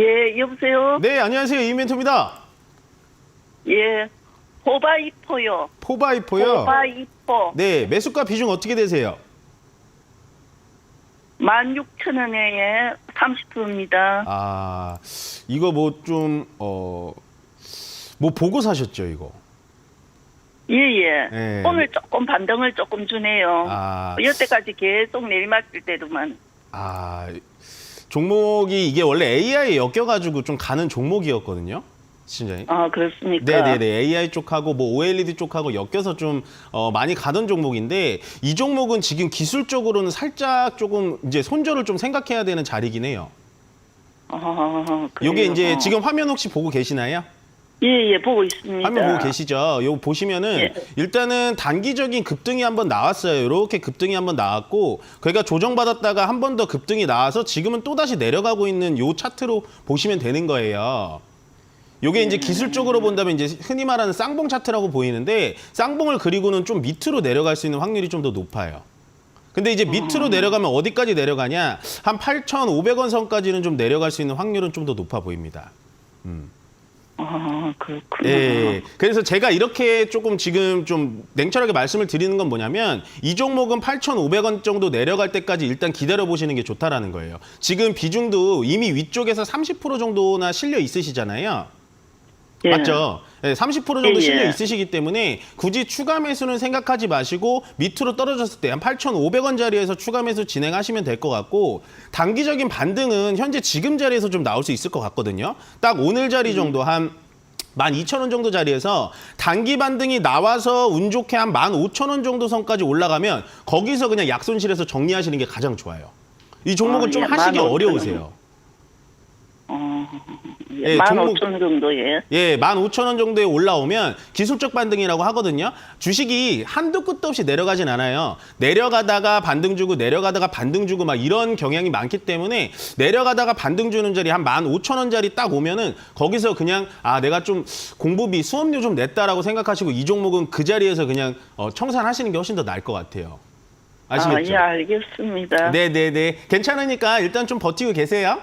예, 여보세요? 네, 안녕하세요. 이멘토입니다. 예. 호바이포요. 포바이포요. 호바이포. 네, 매수가 비중 어떻게 되세요? 16,000원에 30%입니다. 아, 이거 뭐 좀, 어, 뭐 보고 사셨죠, 이거? 예, 예. 네. 오늘 조금 반등을 조금 주네요. 아, 여태까지 계속 내리막길 때도만. 아, 종목이 이게 원래 AI에 엮여가지고 좀 가는 종목이었거든요. 시장이. 아, 그렇습니까? 네네네 AI 쪽하고 뭐 OLED 쪽하고 엮여서 좀 어, 많이 가던 종목인데 이 종목은 지금 기술적으로는 살짝 조금 이제 손절을 좀 생각해야 되는 자리긴 해요. 아, 그래요? 요게 이제 어. 지금 화면 혹시 보고 계시나요? 예, 예, 보고 있습니다. 화면 보고 계시죠? 요 보시면은 예. 일단은 단기적인 급등이 한번 나왔어요. 이렇게 급등이 한번 나왔고 그러니까 조정받았다가 한 번 더 급등이 나와서 지금은 또 다시 내려가고 있는 요 차트로 보시면 되는 거예요. 요게 이제 기술적으로 본다면 이제 흔히 말하는 쌍봉 차트라고 보이는데 쌍봉을 그리고는 좀 밑으로 내려갈 수 있는 확률이 좀 더 높아요. 근데 이제 밑으로 내려가면 어디까지 내려가냐? 한 8,500원 선까지는 좀 내려갈 수 있는 확률은 좀 더 높아 보입니다. 아, 그렇구나. 예. 그래서 제가 이렇게 조금 지금 좀 냉철하게 말씀을 드리는 건 뭐냐면 이 종목은 8,500원 정도 내려갈 때까지 일단 기다려 보시는 게 좋다라는 거예요. 지금 비중도 이미 위쪽에서 30% 정도나 실려 있으시잖아요. 예. 맞죠? 예, 30% 정도 예, 예. 실려 있으시기 때문에 굳이 추가 매수는 생각하지 마시고 밑으로 떨어졌을 때 한 8,500원 자리에서 추가 매수 진행하시면 될 것 같고 단기적인 반등은 현재 지금 자리에서 좀 나올 수 있을 것 같거든요. 딱 오늘 자리 정도 한 12,000원 정도 자리에서 단기 반등이 나와서 운 좋게 한 15,000원 정도 선까지 올라가면 거기서 그냥 약손실에서 정리하시는 게 가장 좋아요. 이 종목은 아, 좀 예, 하시기 15,000원. 어려우세요. 어, 예, 예, 종목- 15,000원 정도에. 예, 15,000원 정도에 올라오면 기술적 반등이라고 하거든요. 주식이 한도 끝도 없이 내려가진 않아요. 내려가다가 반등 주고 내려가다가 반등 주고 막 이런 경향이 많기 때문에 내려가다가 반등 주는 자리 한 15,000원짜리 딱 오면은 거기서 그냥 아, 내가 좀 공부비 수업료 좀 냈다라고 생각하시고 이 종목은 그 자리에서 그냥 어, 청산하시는 게 훨씬 더 나을 것 같아요. 아시겠죠? 아, 예, 알겠습니다. 네, 네, 네. 괜찮으니까 일단 좀 버티고 계세요.